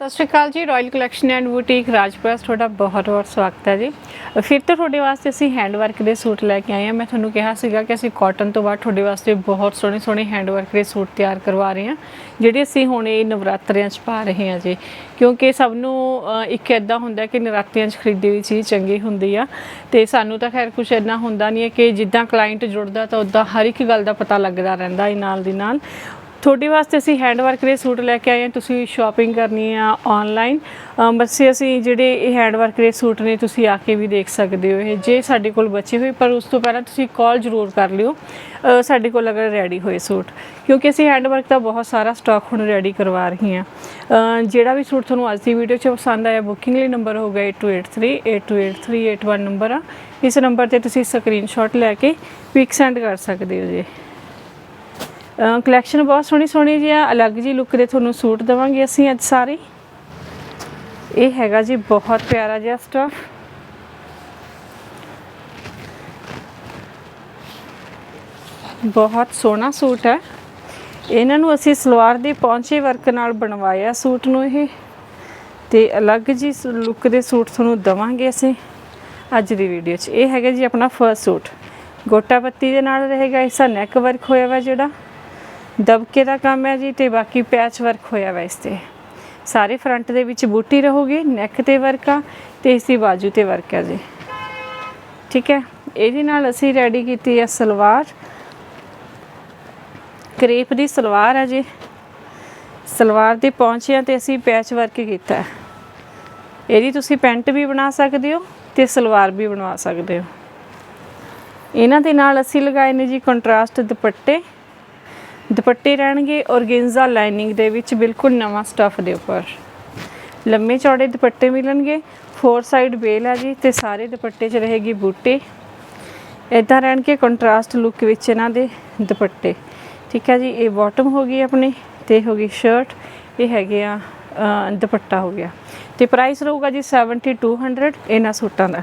ਸਤਿ ਸ਼੍ਰੀ ਅਕਾਲ ਜੀ ਰਾਇਲ ਕਲੈਕਸ਼ਨ ਐਂਡ ਬੁਟੀਕ ਰਾਜਪ੍ਰਸ, ਤੁਹਾਡਾ ਬਹੁਤ ਬਹੁਤ ਸਵਾਗਤ ਹੈ ਜੀ। ਫਿਰ ਤੋਂ ਤੁਹਾਡੇ ਵਾਸਤੇ ਅਸੀਂ ਹੈਂਡ ਵਰਕ ਦੇ ਸੂਟ ਲੈ ਕੇ ਆਏ ਹਾਂ। ਮੈਂ ਤੁਹਾਨੂੰ ਕਿਹਾ ਸੀਗਾ ਕਿ ਅਸੀਂ ਕਾਟਨ ਤੋਂ ਬਾਅਦ ਤੁਹਾਡੇ ਵਾਸਤੇ ਬਹੁਤ ਸੋਹਣੇ ਸੋਹਣੇ ਹੈਂਡ ਵਰਕ ਦੇ ਸੂਟ ਤਿਆਰ ਕਰਵਾ ਰਹੇ ਹਾਂ, ਜਿਹੜੇ ਅਸੀਂ ਹੁਣ ਇਹ ਨਵਰਾਤਰਿਆਂ 'ਚ ਪਾ ਰਹੇ ਹਾਂ ਜੀ। ਕਿਉਂਕਿ ਸਭ ਨੂੰ ਇੱਕ ਐਦਾਂ ਹੁੰਦਾ ਕਿ ਨਵਰਾਤਰਿਆਂ 'ਚ ਖਰੀਦੀ ਹੋਈ ਚੀਜ਼ ਚੰਗੀ ਹੁੰਦੀ ਆ। ਤੇ ਸਾਨੂੰ ਤਾਂ ਖੈਰ ਕੁਝ ਇੰਨਾ ਹੁੰਦਾ ਨਹੀਂ ਹੈ ਕਿ ਜਿੱਦਾਂ ਕਲਾਇੰਟ ਜੁੜਦਾ ਤਾਂ ਉਦਾਂ ਹਰ ਇੱਕ ਗੱਲ ਦਾ ਪਤਾ ਲੱਗਦਾ ਰਹਿੰਦਾ ਹੈ ਨਾਲ ਦੀ ਨਾਲ। ਤੁਹਾਡੇ ਵਾਸਤੇ ਅਸੀਂ ਹੈਂਡ ਵਰਕ ਦੇ ਸੂਟ ਲੈ ਕੇ ਆਏ ਹਾਂ, ਤੁਸੀਂ ਸ਼ਾਪਿੰਗ ਕਰਨੀ ਆ ਆਨਲਾਈਨ ਬਸ ਅਸੀਂ ਜਿਹੜੇ ਇਹ ਹੈਂਡ ਵਰਕ ਦੇ ਸੂਟ ਨੇ, ਤੁਸੀਂ ਆ ਕੇ ਵੀ ਦੇਖ ਸਕਦੇ ਹੋ। ਇਹ ਜੇ ਸਾਡੇ ਕੋਲ ਬਚੇ ਹੋਏ, ਪਰ ਉਸ ਤੋਂ ਪਹਿਲਾਂ ਤੁਸੀਂ ਕਾਲ ਜ਼ਰੂਰ ਕਰ ਲਿਓ। ਸਾਡੇ ਕੋਲ ਅਗਰ ਰੈਡੀ ਹੋਏ ਸੂਟ, ਕਿਉਂਕਿ ਅਸੀਂ ਹੈਂਡ ਵਰਕ ਦਾ ਬਹੁਤ ਸਾਰਾ ਸਟਾਕ ਹੁਣ ਰੈਡੀ ਕਰਵਾ ਰਹੀ ਹਾਂ। ਜਿਹੜਾ ਵੀ ਸੂਟ ਤੁਹਾਨੂੰ ਅੱਜ ਦੀ ਵੀਡੀਓ 'ਚ ਪਸੰਦ ਆਇਆ ਬੁਕਿੰਗ ਲਈ ਨੰਬਰ ਹੋਗਾ 8283 828381 ਨੰਬਰ ਆ। ਇਸ ਨੰਬਰ ਤੇ ਤੁਸੀਂ ਸਕਰੀਨਸ਼ਾਟ ਲੈ ਕੇ ਪਿਕ ਸੈਂਡ ਕਰ ਸਕਦੇ ਹੋ ਜੀ। ਕਲੈਕਸ਼ਨ ਬਹੁਤ ਸੋਹਣੀ ਸੋਹਣੀ ਜੀ ਆ ਅਲੱਗ ਜੀ ਲੁੱਕ ਦੇ ਤੁਹਾਨੂੰ ਸੂਟ ਦਵਾਂਗੇ ਅਸੀਂ ਅੱਜ ਸਾਰੇ। ਇਹ ਹੈਗਾ ਜੀ ਬਹੁਤ ਪਿਆਰਾ ਜਿਹਾ ਸਟਫ ਬਹੁਤ ਸੋਹਣਾ ਸੂਟ ਹੈ। ਇਹਨਾਂ ਨੂੰ ਅਸੀਂ ਸਲਵਾਰ ਦੇ ਪੌਂਚੇ ਵਰਕ ਨਾਲ ਬਣਵਾਇਆ ਸੂਟ ਨੂੰ ਇਹ। ਤੇ ਅਲੱਗ ਜੀ ਲੁੱਕ ਦੇ ਸੂਟ ਤੁਹਾਨੂੰ ਦਵਾਂਗੇ ਅਸੀਂ ਅੱਜ ਦੀ ਵੀਡੀਓ 'ਚ। ਇਹ ਹੈਗਾ ਜੀ ਆਪਣਾ ਫਰਸਟ ਸੂਟ। ਗੋਟਾ ਪੱਤੀ ਦੇ ਨਾਲ ਰਹੇਗਾ ਇਸਾ ਨੈਕ ਵਰਕ ਹੋਇਆ ਵਾ ਜਿਹੜਾ। ਦਬਕੇ ਦਾ ਕੰਮ ਹੈ ਜੀ ਤੇ ਬਾਕੀ ਪੈਚ ਵਰਕ ਹੋਇਆ ਵਾ ਇਸ ਤੇ। ਸਾਰੇ ਫਰੰਟ ਦੇ ਵਿੱਚ ਬੂਟੀ ਰਹੂਗੀ ਨੈਕ ਤੇ ਵਰਕ ਆ ਤੇ ਇਸ ਦੀ ਬਾਜੂ ਤੇ ਵਰਕ ਹੈ ਜੀ। ਠੀਕ ਹੈ? ਇਹਦੇ ਨਾਲ ਅਸੀਂ ਰੈਡੀ ਕੀਤੀ ਹੈ ਸਲਵਾਰ। ਕਰੇਪ ਦੀ ਸਲਵਾਰ ਹੈ ਜੀ। ਸਲਵਾਰ ਦੇ ਪਹੁੰਚਿਆਂ ਤੇ ਅਸੀਂ ਪੈਚ ਵਰਕ ਕੀਤਾ ਹੈ। ਇਹਦੀ ਤੁਸੀਂ ਪੈਂਟ ਵੀ ਬਣਾ ਸਕਦੇ ਹੋ ਤੇ ਸਲਵਾਰ ਵੀ ਬਣਵਾ ਸਕਦੇ ਹੋ। ਇਹਨਾਂ ਦੇ ਨਾਲ ਅਸੀਂ ਲਗਾਏ ਨੇ ਜੀ ਕੰਟਰਾਸਟ ਦੁਪੱਟੇ। ਦੁਪੱਟੇ ਰਹਿਣਗੇ ਔਰਗੇਂਜ਼ਾ ਲਾਈਨਿੰਗ ਦੇ ਵਿੱਚ ਬਿਲਕੁਲ ਨਵਾਂ ਸਟਫ ਦੇ ਉੱਪਰ। ਲੰਮੇ ਚੌੜੇ ਦੁਪੱਟੇ ਮਿਲਣਗੇ ਫੋਰ ਸਾਈਡ ਬੇਲ ਆ ਜੀ ਤੇ ਸਾਰੇ ਦੁਪੱਟੇ 'ਚ ਰਹੇਗੀ ਬੂਟੇ। ਇਦਾਂ ਰਹਿਣਗੇ ਕੰਟਰਾਸਟ ਲੁੱਕ ਵਿੱਚ ਇਹਨਾਂ ਦੇ ਦੁਪੱਟੇ। ਠੀਕ ਹੈ ਜੀ, ਇਹ ਬਾਟਮ ਹੋ ਗਈ ਆਪਣੀ ਤੇ ਹੋ ਗਈ ਸ਼ਰਟ ਇਹ ਹੈਗੇ ਆ ਦੁਪੱਟਾ ਹੋ ਗਿਆ। ਤੇ ਪ੍ਰਾਈਸ ਰਹੂਗਾ ਜੀ 7200 ਇਹਨਾਂ ਸੂਟਾਂ ਦਾ।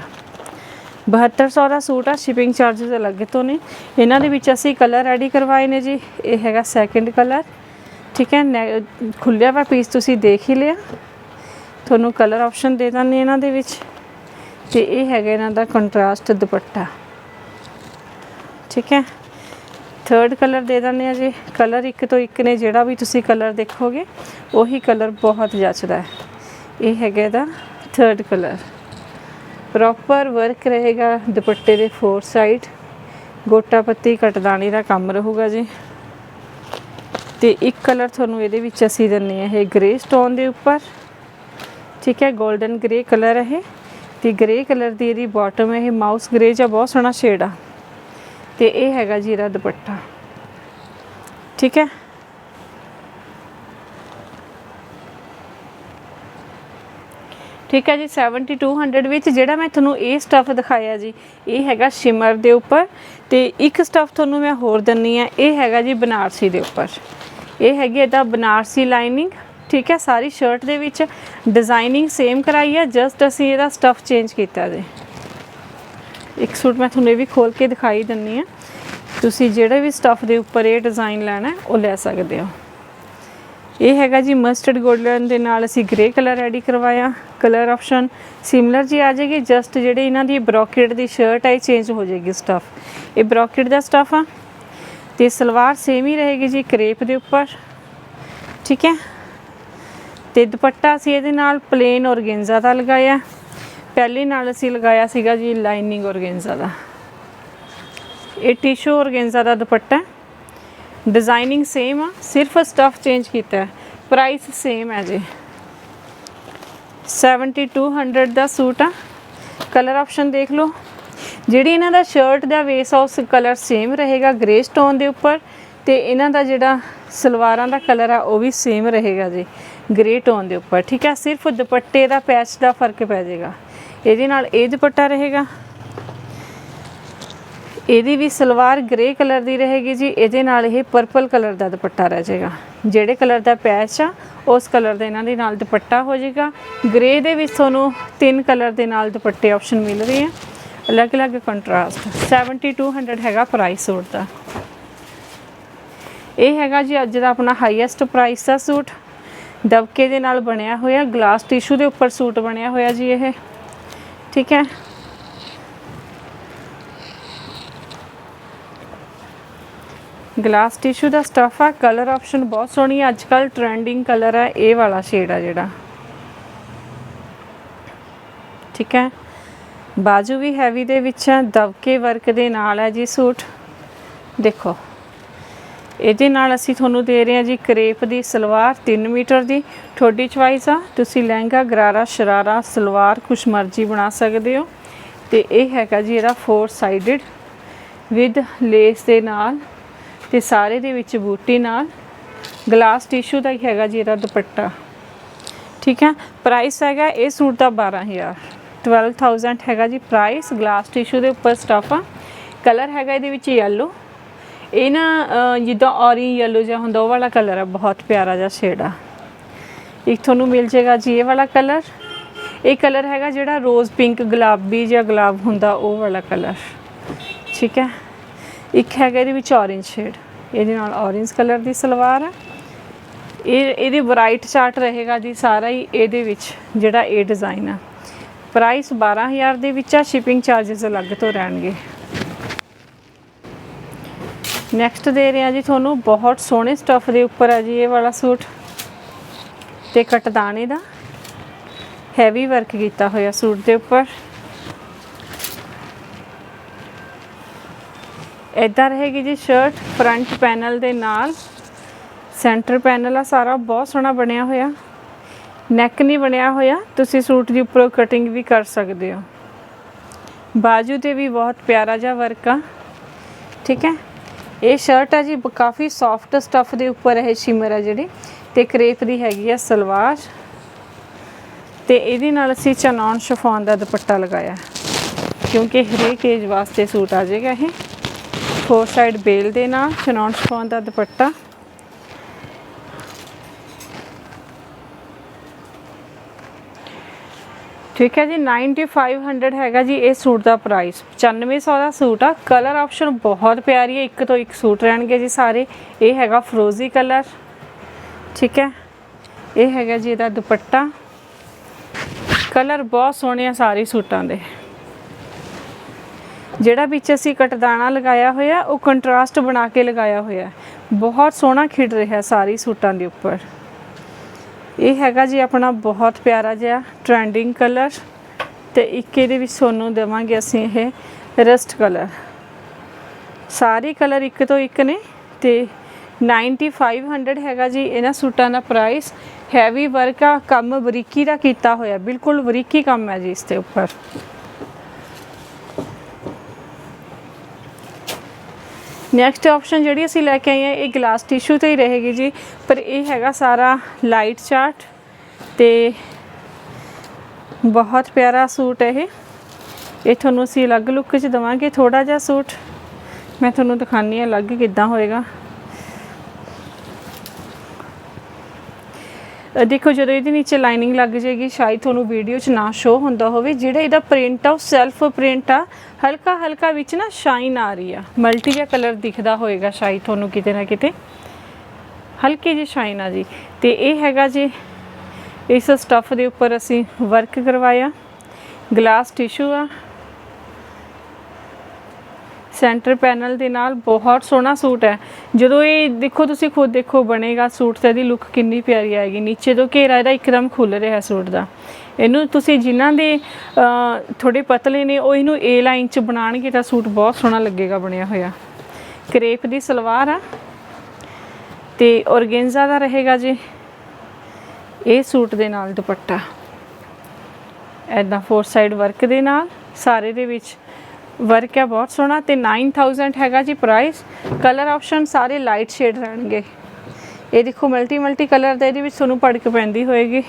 7200 ਦਾ ਸੂਟ ਆ ਸ਼ਿਪਿੰਗ ਚਾਰजेस ਅਲੱਗ ਤੋਂ ਨੇ। ਇਹਨਾਂ ਦੇ ਵਿੱਚ ਅਸੀਂ ਕਲਰ ਰੈਡੀ ਕਰਵਾਏ ਨੇ ਜੀ। ਇਹ ਹੈਗਾ ਸੈਕੰਡ ਕਲਰ ਠੀਕ ਹੈ, ਨੈ- ਖੁੱਲਿਆ ਵਾ ਪੀਸ ਤੁਸੀਂ ਦੇਖ ਹੀ ਲਿਆ। ਤੁਹਾਨੂੰ ਕਲਰ ਆਪਸ਼ਨ ਦੇ ਦਾਂਗੇ ਇਹਨਾਂ ਦੇ ਵਿੱਚ। ਤੇ ਇਹ ਹੈਗਾ ਇਹਨਾਂ ਦਾ ਕੰਟਰਾਸਟ ਦੁਪੱਟਾ। ਠੀਕ ਹੈ ਥਰਡ ਕਲਰ ਦੇ ਦਿੰਦੇ ਆ ਜੀ। ਕਲਰ ਇੱਕ ਤੋਂ ਇੱਕ ਨੇ, ਜਿਹੜਾ ਵੀ ਤੁਸੀਂ ਕਲਰ ਦੇਖੋਗੇ, ਉਹੀ ਕਲਰ ਬਹੁਤ ਜੱਚਦਾ ਹੈ। ਇਹ ਹੈਗਾ ਇਹਦਾ ਥਰਡ ਕਲਰ ਪ੍ਰੋਪਰ ਵਰਕ ਰਹੇਗਾ ਦੁਪੱਟੇ ਦੇ ਫੋਰ ਸਾਈਡ ਗੋਟਾ ਪੱਤੀ ਕਟਦਾਣੀ ਦਾ ਕੰਮ ਰਹੂਗਾ ਜੀ। ਤੇ ਇੱਕ ਕਲਰ ਤੁਹਾਨੂੰ ਇਹਦੇ ਵਿੱਚ ਅਸੀਂ ਦਿੰਨੇ ਆ ਇਹ ਗ੍ਰੇ ਸਟੋਨ ਦੇ ਉੱਪਰ। ਠੀਕ ਹੈ 골ਡਨ ਗ੍ਰੇ ਕਲਰ ਹੈ ਇਹ। ਤੇ ਗ੍ਰੇ ਕਲਰ ਦੀ ਇਹਦੀ ਬਾਟਮ ਹੈ ਇਹ ਮਾਊਸ ਗ੍ਰੇ ਜਾਂ ਬਹੁਤ ਸੋਹਣਾ ਸ਼ੇਡ ਆ। ਤੇ ਇਹ ਹੈਗਾ ਜੀ ਇਹਦਾ ਦੁਪੱਟਾ। ਠੀਕ ਹੈ। ਠੀਕ ਹੈ ਜੀ 7200 ਵਿੱਚ ਜਿਹੜਾ ਮੈਂ ਤੁਹਾਨੂੰ ਇਹ ਸਟਫ ਦਿਖਾਇਆ ਜੀ, ਇਹ ਹੈਗਾ ਸ਼ਿਮਰ ਦੇ ਉੱਪਰ ਤੇ ਇੱਕ ਸਟਫ ਤੁਹਾਨੂੰ ਮੈਂ ਹੋਰ ਦਿੰਨੀ ਆ ਇਹ ਹੈਗਾ ਜੀ ਬਨਾਰਸੀ ਦੇ ਉੱਪਰ। ਇਹ ਹੈਗੀ ਇਹਦਾ ਬਨਾਰਸੀ ਲਾਈਨਿੰਗ ਠੀਕ ਹੈ, ਸਾਰੀ ਸ਼ਰਟ ਦੇ ਵਿੱਚ ਡਿਜ਼ਾਈਨਿੰਗ ਸੇਮ ਕਰਾਈ ਹੈ ਜਸਟ ਅਸੀਂ ਇਹਦਾ ਸਟਫ ਚੇਂਜ ਕੀਤਾ ਜੀ। ਇੱਕ ਸੂਟ ਮੈਂ ਤੁਹਾਨੂੰ ਇਹ ਵੀ ਖੋਲ ਕੇ ਦਿਖਾਈ ਦਿੰਨੀ ਆ ਤੁਸੀਂ ਜਿਹੜੇ ਵੀ ਸਟਫ ਦੇ ਉੱਪਰ ਇਹ ਡਿਜ਼ਾਈਨ ਲੈਣਾ ਉਹ ਲੈ ਸਕਦੇ ਹੋ। ਇਹ ਹੈਗਾ ਜੀ ਮਸਟਰਡ ਗੋਲਡਨ ਦੇ ਨਾਲ ਅਸੀਂ ਗ੍ਰੇ ਕਲਰ ਰੈਡੀ ਕਰਵਾਇਆ ਕਲਰ ਆਪਸ਼ਨ ਸਿਮਿਲਰ ਜੀ ਆ ਜਾਏਗੀ ਜਸਟ ਜਿਹੜੇ ਇਹਨਾਂ ਦੀ ਬ੍ਰੋਕੇਡ ਦੀ ਸ਼ਰਟ ਹੈ ਇਹ ਚੇਂਜ ਹੋ ਜਾਏਗੀ ਸਟਫ ਇਹ ਬ੍ਰੋਕੇਡ ਦਾ ਸਟਫ ਆ। ਤੇ ਸਲਵਾਰ ਸੇਮ ਹੀ ਰਹੇਗੀ ਜੀ ਕਰੇਪ ਦੇ ਉੱਪਰ। ਠੀਕ ਹੈ? ਤੇ ਦੁਪੱਟਾ ਅਸੀਂ ਇਹਦੇ ਨਾਲ ਪਲੇਨ ਔਰਗੇਂਜ਼ਾ ਦਾ ਲਗਾਇਆ। ਪਹਿਲੇ ਨਾਲ ਅਸੀਂ ਲਗਾਇਆ ਸੀਗਾ ਜੀ ਲਾਈਨਿੰਗ ਔਰਗੇਂਜ਼ਾ ਦਾ। ਇਹ ਟਿਸ਼ੂ ਔਰਗੇਂਜ਼ਾ ਦਾ ਦੁਪੱਟਾ। ਡਿਜ਼ਾਈਨਿੰਗ ਸੇਮ ਆ, ਸਿਰਫ ਸਟਫ ਚੇਂਜ ਕੀਤਾ ਹੈ। ਪ੍ਰਾਈਸ ਸੇਮ ਹੈ ਜੀ। 7200 ਦਾ ਸੂਟ ਆ। ਕਲਰ ਆਪਸ਼ਨ ਦੇਖ ਲਓ। ਜਿਹੜੀ ਇਹਨਾਂ ਦਾ ਸ਼ਰਟ ਦਾ ਵੇਸ ਆ, ਉਸ ਕਲਰ ਸੇਮ ਰਹੇਗਾ ਗ੍ਰੇ ਸਟੋਨ ਦੇ ਉੱਪਰ ਤੇ ਇਹਨਾਂ ਦਾ ਜਿਹੜਾ ਸਲਵਾਰਾਂ ਦਾ ਕਲਰ ਆ, ਉਹ ਵੀ ਸੇਮ ਰਹੇਗਾ ਜੀ ਗ੍ਰੇ ਟੋਨ ਦੇ ਉੱਪਰ। ਠੀਕ ਹੈ, ਸਿਰਫ ਦੁਪੱਟੇ ਦਾ ਪੈਚ ਦਾ ਫ਼ਰਕ ਪੈ ਜਾਏਗਾ। ਇਹਦੇ ਨਾਲ ਇਹ ਦੁਪੱਟਾ ਰਹੇਗਾ। ਇਹਦੀ ਵੀ ਸਲਵਾਰ ਗ੍ਰੇ ਕਲਰ ਦੀ ਰਹੇਗੀ ਜੀ, ਇਹਦੇ ਨਾਲ ਇਹ ਪਰਪਲ ਕਲਰ ਦਾ ਦੁਪੱਟਾ ਰਹਿ ਜਾਏਗਾ। ਜਿਹੜੇ ਕਲਰ ਦਾ ਪੈਚ ਆ, ਉਸ ਕਲਰ ਦੇ ਇਹਨਾਂ ਦੇ ਨਾਲ ਦੁਪੱਟਾ ਹੋ ਜਾਏਗਾ। ਗ੍ਰੇ ਦੇ ਵਿੱਚ ਤੁਹਾਨੂੰ ਤਿੰਨ ਕਲਰ ਦੇ ਨਾਲ ਦੁਪੱਟੇ ਆਪਸ਼ਨ ਮਿਲ ਰਹੇ ਆ। ਅਲੱਗ-ਅਲੱਗ ਕੰਟਰਾਸਟ 7200 ਹੈਗਾ ਪ੍ਰਾਈਸ ਸੂਟ ਦਾ। ਇਹ ਹੈਗਾ ਜੀ ਅੱਜ ਦਾ ਆਪਣਾ ਹਾਈਐਸਟ ਪ੍ਰਾਈਸ ਦਾ ਸੂਟ। ਦਬਕੇ ਦੇ ਨਾਲ ਬਣਿਆ ਹੋਇਆ ਗਲਾਸ ਟਿਸ਼ੂ ਦੇ ਉੱਪਰ ਸੂਟ ਬਣਿਆ ਹੋਇਆ ਜੀ ਇਹ। ਠੀਕ ਹੈ। ਗਲਾਸ ਟਿਸ਼ੂ ਦਾ ਸਟਫ ਆ ਕਲਰ ਆਪਸ਼ਨ ਬਹੁਤ ਸੋਹਣੀ ਹੈ ਅੱਜ ਕੱਲ ਟ੍ਰੈਂਡਿੰਗ ਕਲਰ ਹੈ ਇਹ ਵਾਲਾ ਸ਼ੇਡ ਆ ਜਿਹੜਾ। ਠੀਕ ਹੈ? ਬਾਜੂ ਵੀ ਹੈਵੀ ਦੇ ਵਿੱਚ ਹੈ ਦਬਕੇ ਵਰਕ ਦੇ ਨਾਲ ਹੈ ਜੀ ਸੂਟ। ਦੇਖੋ, ਇਹਦੇ ਨਾਲ ਅਸੀਂ ਤੁਹਾਨੂੰ ਦੇ ਰਹੇ ਹਾਂ ਜੀ ਕਰੇਪ ਦੀ ਸਲਵਾਰ 3 ਮੀਟਰ ਦੀ। ਤੁਹਾਡੀ ਚੁਆਇਸ ਆ, ਤੁਸੀਂ ਲਹਿੰਗਾ, ਗਰਾਰਾ, ਸ਼ਰਾਰਾ, ਸਲਵਾਰ, ਕੁਛ ਮਰਜ਼ੀ ਬਣਾ ਸਕਦੇ ਹੋ। ਤੇ ਇਹ ਹੈਗਾ ਜੀ ਇਹਦਾ ਫੋਰ ਸਾਈਡਡ ਵਿਦ ਲੇਸ ਦੇ ਨਾਲ। ਤੇ ਸਾਰੇ ਦੇ ਵਿੱਚ ਬੂਟੀ ਨਾਲ ਗਲਾਸ ਟਿਸ਼ੂ ਦਾ ਹੀ ਹੈਗਾ ਜੀ ਇਹਦਾ ਦੁਪੱਟਾ। ਠੀਕ ਹੈ? ਪ੍ਰਾਈਸ ਹੈਗਾ ਇਹ ਸੂਟ ਦਾ 12000 12000 ਹੈਗਾ ਜੀ ਪ੍ਰਾਈਸ ਗਲਾਸ ਟਿਸ਼ੂ ਦੇ ਉੱਪਰ ਸਟਫ ਆ। ਕਲਰ ਹੈਗਾ ਇਹਦੇ ਵਿੱਚ ਯੈਲੋ ਇਹ ਨਾ ਜਿੱਦਾਂ ਔਰੀ ਯੈਲੋ ਜਿਹਾ ਹੁੰਦਾ, ਉਹ ਵਾਲਾ ਕਲਰ ਆ, ਬਹੁਤ ਪਿਆਰਾ ਜਿਹਾ ਸ਼ੇਡ ਆ। ਇੱਕ ਤੁਹਾਨੂੰ ਮਿਲ ਜਾਏਗਾ ਜੀ ਇਹ ਵਾਲਾ ਕਲਰ ਇਹ ਕਲਰ ਹੈਗਾ ਜਿਹੜਾ ਰੋਜ਼ ਪਿੰਕ ਗੁਲਾਬੀ ਜਾਂ ਗੁਲਾਬ ਹੁੰਦਾ, ਉਹ ਵਾਲਾ ਕਲਰ ਠੀਕ ਹੈ? ਇੱਕ ਹੈਗਾ ਇਹਦੇ ਵਿੱਚ ਔਰੇਂਜ ਸ਼ੇਡ ਇਹਦੇ ਨਾਲ ਔਰੇਂਜ ਕਲਰ ਦੀ ਸਲਵਾਰ ਹੈ ਇਹ, ਇਹਦੇ ਬ੍ਰਾਈਟ ਚਾਰਟ ਰਹੇਗਾ ਜੀ ਸਾਰਾ ਹੀ ਇਹਦੇ ਵਿੱਚ, ਜਿਹੜਾ ਇਹ ਡਿਜ਼ਾਈਨ ਆ। ਪ੍ਰਾਈਸ 12000 ਦੇ ਵਿੱਚ ਆ ਸ਼ਿਪਿੰਗ ਚਾਰजेस ਅਲੱਗ ਤੋਂ ਰਹਿਣਗੇ। ਨੈਕਸਟ ਦੇ ਰਿਹਾ ਜੀ ਤੁਹਾਨੂੰ ਬਹੁਤ ਸੋਹਣੇ ਸਟਫ ਦੇ ਉੱਪਰ ਆ ਜੀ ਇਹ ਵਾਲਾ ਸੂਟ। ਤੇ ਕਟਦਾਣੇ ਦਾ। ਹੈਵੀ ਵਰਕ ਕੀਤਾ ਹੋਇਆ ਸੂਟ ਦੇ ਉੱਪਰ। ਇਦਾਂ ਰਹੇਗੀ ਜੀ ਸ਼ਰਟ ਫਰੰਟ ਪੈਨਲ ਦੇ ਨਾਲ ਸੈਂਟਰ ਪੈਨਲ ਆ ਸਾਰਾ, ਬਹੁਤ ਸੋਹਣਾ ਬਣਿਆ ਹੋਇਆ। ਨੈਕ ਨਹੀਂ ਬਣਿਆ ਹੋਇਆ, ਤੁਸੀਂ ਸੂਟ ਦੀ ਉੱਪਰੋਂ ਕਟਿੰਗ ਵੀ ਕਰ ਸਕਦੇ ਹੋ। ਬਾਜੂ ਤੇ ਵੀ ਬਹੁਤ ਪਿਆਰਾ ਜਿਹਾ ਵਰਕ ਆ। ਠੀਕ ਹੈ? ਇਹ ਸ਼ਰਟ ਆ ਜੀ, ਕਾਫੀ ਸੌਫਟ ਸਟਫ ਦੇ ਉੱਪਰ ਇਹ ਸ਼ਿਮਰ ਆ ਜਿਹੜੀ, ਤੇ ਕਰੇਪ ਦੀ ਹੈਗੀ ਆ ਸਲਵਾਰ। ਤੇ ਇਹਦੇ ਨਾਲ ਅਸੀਂ ਚਨੌਨ ਸ਼ਫਾਨ ਦਾ ਦੁਪੱਟਾ ਲਗਾਇਆ। ਕਿਉਂਕਿ ਹਰੇਕ ਏਜ ਵਾਸਤੇ ਸੂਟ ਆ ਜਾਏਗਾ ਇਹ। ਫੋਰ ਸਾਈਡ ਬੇਲ ਦੇ ਨਾਲ ਚਨੌਨ ਸ਼ਫਾਨ ਦਾ ਦੁਪੱਟਾ। ਠੀਕ ਹੈ ਜੀ 9500 ਹੈਗਾ ਜੀ ਇਹ ਸੂਟ ਦਾ ਪ੍ਰਾਈਸ 9500 ਦਾ ਸੂਟ ਆ ਕਲਰ ਆਪਸ਼ਨ ਬਹੁਤ ਪਿਆਰੀ ਹੈ, ਇੱਕ ਤੋਂ ਇੱਕ ਸੂਟ ਰਹਿਣਗੇ ਜੀ ਸਾਰੇ। ਇਹ ਹੈਗਾ ਫਰੋਜ਼ੀ ਕਲਰ ਠੀਕ ਹੈ, ਇਹ ਹੈਗਾ ਜੀ ਇਹਦਾ ਦੁਪੱਟਾ। ਕਲਰ ਬਹੁਤ ਸੋਹਣੇ ਆ ਸਾਰੇ ਸੂਟਾਂ ਦੇ। ਜਿਹੜਾ ਵਿੱਚ ਅਸੀਂ ਕਟਦਾਣਾ ਲਗਾਇਆ ਹੋਇਆ, ਉਹ ਕੰਟਰਾਸਟ ਬਣਾ ਕੇ ਲਗਾਇਆ ਹੋਇਆ ਬਹੁਤ ਸੋਹਣਾ ਖਿੜ ਰਿਹਾ ਸਾਰੀ ਸੂਟਾਂ ਦੇ ਉੱਪਰ। ਇਹ ਹੈਗਾ ਜੀ ਆਪਣਾ ਬਹੁਤ ਪਿਆਰਾ ਜਿਹਾ ਟ੍ਰੈਂਡਿੰਗ ਕਲਰ ਤੇ ਇੱਕ ਇਹਦੇ ਵਿੱਚ ਤੁਹਾਨੂੰ ਦੇਵਾਂਗੇ ਅਸੀਂ ਇਹ ਰਸਟ ਕਲਰ ਸਾਰੇ ਕਲਰ ਇੱਕ ਤੋਂ ਇੱਕ ਨੇ ਤੇ 9500 ਹੈਗਾ ਜੀ ਇਹਨਾਂ ਸੂਟਾਂ ਦਾ ਪ੍ਰਾਈਸ ਹੈਵੀ ਵਰਕ ਆ, ਕੰਮ ਬਰੀਕੀ ਦਾ ਕੀਤਾ ਹੋਇਆ, ਬਿਲਕੁਲ ਬਰੀਕੀ ਕੰਮ ਹੈ ਜੀ ਇਸ ਦੇ ਉੱਪਰ। ਨੈਕਸਟ ਆਪਸ਼ਨ ਜਿਹੜੀ ਅਸੀਂ ਲੈ ਕੇ ਆਏ ਹਾਂ, ਇਹ ਗਲਾਸ ਟਿਸ਼ੂ ਤੇ ਹੀ ਰਹੇਗੀ ਜੀ। ਪਰ ਇਹ ਹੈਗਾ ਸਾਰਾ ਲਾਈਟ ਚਾਰਟ ਤੇ ਬਹੁਤ ਪਿਆਰਾ ਸੂਟ ਹੈ ਇਹ। ਇਹ ਤੁਹਾਨੂੰ ਅਸੀਂ ਅਲੱਗ ਲੁੱਕ 'ਚ ਦਵਾਂਗੇ ਥੋੜਾ ਜਿਹਾ ਸੂਟ। ਮੈਂ ਤੁਹਾਨੂੰ ਦਿਖਾਣੀ ਹਾਂ ਅਲੱਗ ਕਿੱਦਾਂ ਹੋਏਗਾ। ਦੇਖੋ ਜਦੋਂ ਇਹਦੇ ਨੀਚੇ ਲਾਈਨਿੰਗ ਲੱਗ ਜਾਏਗੀ, ਸ਼ਾਇਦ ਤੁਹਾਨੂੰ ਵੀਡੀਓ 'ਚ ਨਾ ਸ਼ੋ ਹੁੰਦਾ ਹੋਵੇ, ਜਿਹੜਾ ਇਹਦਾ ਪ੍ਰਿੰਟ ਆ, ਉਹ ਸੈਲਫ ਪ੍ਰਿੰਟ ਆ, ਹਲਕਾ ਹਲਕਾ ਵਿੱਚ ਨਾ ਸ਼ਾਈਨ ਆ ਰਹੀ ਆ। ਮਲਟੀ ਜਿਹਾ ਕਲਰ ਦਿਖਦਾ ਹੋਏਗਾ ਸ਼ਾਇਦ ਤੁਹਾਨੂੰ ਕਿਤੇ ਨਾ ਕਿਤੇ। ਹਲਕੀ ਜਿਹੀ ਸ਼ਾਈਨ ਆ ਜੀ। ਤੇ ਇਹ ਹੈਗਾ ਜੀ, ਇਸ ਸਟੱਫ ਦੇ ਉੱਪਰ ਅਸੀਂ ਵਰਕ ਕਰਵਾਇਆ। ਗਲਾਸ ਟਿਸ਼ੂ ਆ। ਸੈਂਟਰ ਪੈਨਲ ਦੇ ਨਾਲ ਬਹੁਤ ਸੋਹਣਾ ਸੂਟ ਹੈ। ਜਦੋਂ ਇਹ ਦੇਖੋ ਤੁਸੀਂ ਖੁਦ ਦੇਖੋ ਬਣੇਗਾ ਸੂਟ ਤੇ ਇਹਦੀ ਲੁੱਕ ਕਿੰਨੀ ਪਿਆਰੀ ਆਏਗੀ। ਨੀਚੇ ਤੋਂ ਘੇਰਾ ਇਹਦਾ ਇੱਕਦਮ ਖੁੱਲ ਰਿਹਾ ਸੂਟ ਦਾ। ਇਹਨੂੰ ਤੁਸੀਂ ਜਿਨ੍ਹਾਂ ਦੇ ਅਹ, ਥੋੜੇ ਪਤਲੇ ਨੇ ਉਹ ਇਹਨੂੰ ਏ ਲਾਈਨ ਚ ਬਣਾਣਗੇ ਤਾਂ ਸੂਟ ਬਹੁਤ ਸੋਹਣਾ ਲੱਗੇਗਾ ਬਣਿਆ ਹੋਇਆ। ਕਰੇਪ ਦੀ ਸਲਵਾਰ ਆ। ਤੇ ਔਰਗੇਂਜ਼ਾ ਦਾ ਰਹੇਗਾ ਜੀ। ਇਹ ਸੂਟ ਦੇ ਨਾਲ ਦੁਪੱਟਾ। ਐਦਾਂ ਫੋਰ ਸਾਈਡ ਵਰਕ ਦੇ ਨਾਲ ਸਾਰੇ ਦੇ ਵਿੱਚ ਵਰਕ ਹੈ, ਬਹੁਤ ਸੋਹਣਾ ਤੇ 9000 ਹੈਗਾ ਜੀ ਪ੍ਰਾਈਸ ਕਲਰ ਆਪਸ਼ਨ ਸਾਰੇ ਲਾਈਟ ਸ਼ੇਡ ਰਹਿਣਗੇ। ਇਹ ਦੇਖੋ ਮਲਟੀ ਮਲਟੀ ਕਲਰ ਦੇ, ਇਹਦੇ ਵਿੱਚ ਤੁਹਾਨੂੰ ਪੜਕ ਪੈਂਦੀ ਹੋਏਗੀ।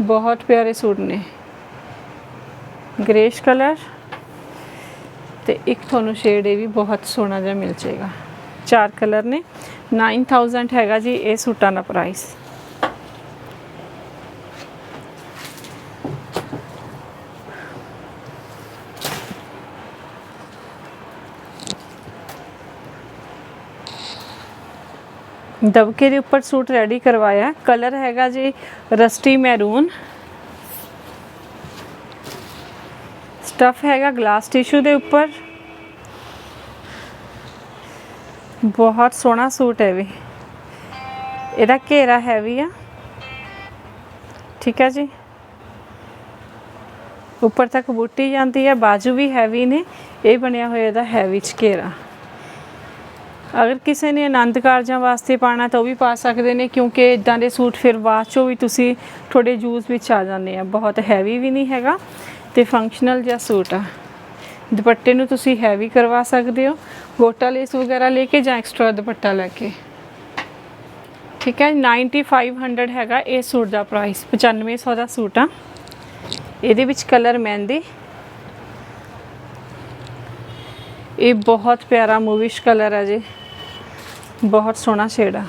ਬਹੁਤ ਪਿਆਰੇ ਸੂਟ ਨੇ। ਗ੍ਰੇਸ਼ ਕਲਰ ਤੇ ਇੱਕ ਤੁਹਾਨੂੰ ਸ਼ੇਡ ਇਹ ਵੀ ਬਹੁਤ ਸੋਹਣਾ ਜਿਹਾ ਮਿਲ ਜਾਏਗਾ। ਚਾਰ ਕਲਰ ਨੇ। 9000 ਹੈਗਾ ਜੀ, ਇਹ ਸੂਟਾਂ ਦਾ ਪ੍ਰਾਈਸ ਦਬਕੇ ਦੇ ਉੱਪਰ ਸੂਟ ਰੈਡੀ ਕਰਵਾਇਆ। ਕਲਰ ਹੈਗਾ ਜੀ ਰਸਟੀ ਮੈਰੂਨ ਸਟਫ ਹੈਗਾ ਗਲਾਸ ਟਿਸ਼ੂ ਦੇ ਉੱਪਰ। ਬਹੁਤ ਸੋਹਣਾ ਸੂਟ ਹੈ ਵੀ। ਇਹਦਾ ਘੇਰਾ ਹੈਵੀ ਆ। ਠੀਕ ਹੈ ਜੀ। ਉੱਪਰ ਤੱਕ ਬੂਟੀ ਜਾਂਦੀ ਹੈ ਬਾਜੂ ਵੀ ਹੈਵੀ ਨੇ। ਇਹ ਬਣਿਆ ਹੋਇਆ ਇਹਦਾ ਹੈਵੀ ਚ ਘੇਰਾ। ਅਗਰ ਕਿਸੇ ਨੇ ਆਨੰਦ ਕਾਰਜਾਂ ਵਾਸਤੇ ਪਾਣਾ ਤਾਂ ਉਹ ਵੀ ਪਾ ਸਕਦੇ ਨੇ, ਕਿਉਂਕਿ ਇਦਾਂ ਦੇ ਸੂਟ ਫਿਰ ਬਾਅਦ ਚੋਂ ਵੀ ਤੁਸੀਂ ਤੁਹਾਡੇ ਜੂਸ ਵਿੱਚ ਆ ਜਾਂਦੇ ਆ। ਬਹੁਤ ਹੈਵੀ ਵੀ ਨਹੀਂ ਹੈਗਾ ਤੇ ਫੰਕਸ਼ਨਲ ਜਿਹਾ ਸੂਟ ਆ। ਦੁਪੱਟੇ ਨੂੰ ਤੁਸੀਂ ਹੈਵੀ ਕਰਵਾ ਸਕਦੇ ਹੋ। ਗੋਟਾ ਲੇਸ ਵਗੈਰਾ ਲੈ ਕੇ ਜਾਂ ਐਕਸਟਰਾ ਦੁਪੱਟਾ ਲੈ ਕੇ। ਠੀਕ ਹੈ 9500 ਹੈਗਾ ਇਹ ਸੂਟ ਦਾ ਪ੍ਰਾਈਸ 9500 ਦਾ ਸੂਟ ਆ। ਇਹਦੇ ਵਿੱਚ ਕਲਰ ਮਹਿੰਦੀ। ਇਹ ਬਹੁਤ ਪਿਆਰਾ ਮੂਵਿਸ਼ ਕਲਰ ਹੈ ਜੀ। ਬਹੁਤ ਸੋਹਣਾ ਸ਼ੇਡ ਆ।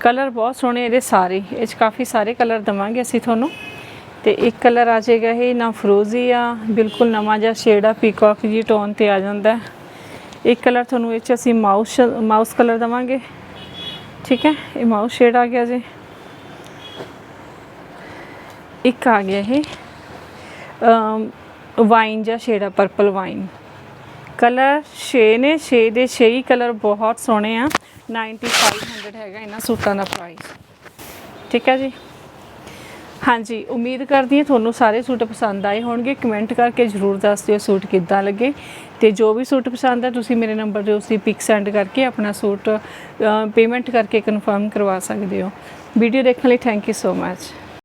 ਕਲਰ ਬਹੁਤ ਸੋਹਣੇ ਇਹਦੇ ਸਾਰੇ। ਇਹ ਚ ਕਾਫੀ ਸਾਰੇ ਕਲਰ ਦਵਾਂਗੇ ਅਸੀਂ ਤੁਹਾਨੂੰ। ਤੇ ਇੱਕ ਕਲਰ ਆ ਜਾਏਗਾ ਇਹ, ਨਾ ਫਰੋਜ਼ੀ ਆ, ਬਿਲਕੁਲ ਨਵਾਂ ਜਿਹਾ ਸ਼ੇਡ ਆ ਪੀਕਾਕ ਜੀ ਟੋਨ ਤੇ ਆ ਜਾਂਦਾ ਇੱਕ ਕਲਰ ਤੁਹਾਨੂੰ ਇਹ ਚ ਅਸੀਂ ਮਾਊਸ ਮਾਊਸ ਕਲਰ ਦਵਾਂਗੇ। ਠੀਕ ਹੈ? ਇਹ ਮਾਊਸ ਸ਼ੇਡ ਆ ਗਿਆ ਜੀ। ਇੱਕ ਆ ਗਿਆ ਇਹ। ਵਾਈਨ ਜਿਹਾ ਸ਼ੇਡ ਆ ਪਰਪਲ ਵਾਈਨ ਕਲਰ 6 ਨੇ 6 ਦੇ 6 ਹੀ ਕਲਰ ਬਹੁਤ ਸੋਹਣੇ ਆ। 9500 ਹੈਗਾ ਇਹਨਾਂ ਸੂਟਾਂ ਦਾ ਪ੍ਰਾਈਸ ਠੀਕ ਹੈ ਜੀ? ਹਾਂਜੀ, ਉਮੀਦ ਕਰਦੀ ਹਾਂ ਤੁਹਾਨੂੰ ਸਾਰੇ ਸੂਟ ਪਸੰਦ ਆਏ ਹੋਣਗੇ। ਕਮੈਂਟ ਕਰਕੇ ਜਰੂਰ ਦੱਸ ਦਿਓ ਸੂਟ ਕਿੱਦਾਂ ਲੱਗੇ। ਤੇ ਜੋ ਵੀ ਸੂਟ ਪਸੰਦ ਹੈ ਤੁਸੀਂ ਮੇਰੇ ਨੰਬਰ ਤੇ ਉਸਦੀ ਪਿਕ ਸੈਂਡ ਕਰਕੇ ਆਪਣਾ ਸੂਟ ਪੇਮੈਂਟ ਕਰਕੇ ਕਨਫਰਮ ਕਰਵਾ ਸਕਦੇ ਹੋ। ਵੀਡੀਓ ਦੇਖਣ ਲਈ ਥੈਂਕ ਯੂ ਸੋ ਮੱਚ